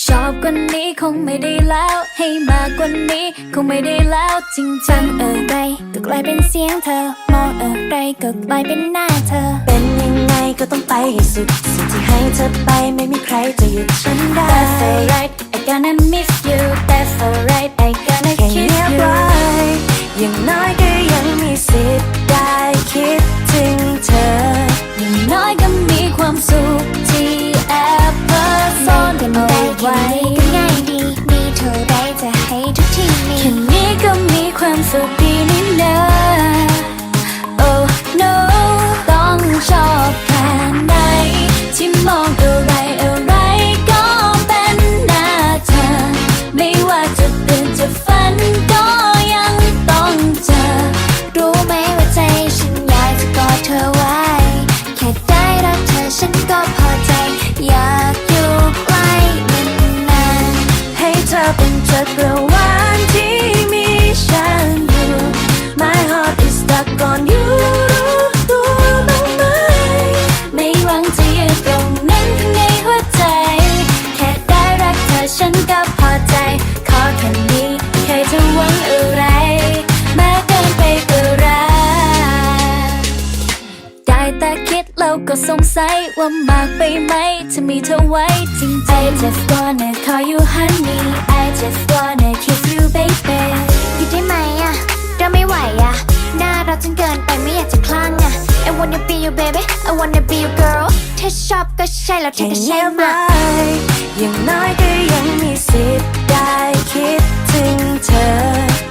ชอบกว่านี้คงไม่ได้แล้ว ให้มากกว่านี้คงไม่ได้แล้วจริงจังฟังอะไรก็กลายเป็นเสียงเธอ มองอะไรก็กลายเป็นหน้าเธอ เป็นยังไงก็ต้องไปให้สุดสิ่งที่ให้เธอไปไม่มีใครจะหยุดฉันได้ That's alright I gonna miss you That's alright I gonna แค่ kiss เงียบ you ไว้อย่างน้อยก็ยังมีสิทธิ์ได้คิดถึงเธอ อย่างน้อยก็มีความสุข ไว้ก็ง่ายดี มีเท่าไรจะให้ทุกที่มีแค่นี้ก็มีความสุขดี จักรวาลที่มีฉันอยู่ My heart is stuck on you รู้ตัวบ้างไหม ไม่หวังจะยืนตรงนั้นข้างในหัวใจ แค่ได้รักเธอฉันก็พอใจ ขอแค่นี้ใครจะหวังอะไร มากเกินไปก็รักได้แต่คิดแล้วก็สงสัยว่ามากไปไหม จะมีเธอไว้จริงๆ I just wanna call you honey just wanna kiss you baby หยุดได้ไหมอะเดิไม่ไหวอะหน้าเราจนเกินไปไม่อยากจะคลั่งอะ I wanna be your baby I wanna be your girl เธอชอบก็ใช่แล้วเธอก็ใช่มาอย่างน้อยก็ยังมีสิทธิ์ได้คิดถึงเธอ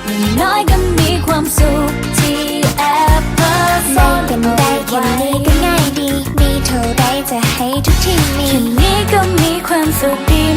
อย่างน้อยก็มีความสุขที่แอบเพ้อซ่นกันได้แค่นี้ก็ง่ายดี มีเท่าไรจะให้ทุกที่มีแค่นี้ก็มีความสุขดี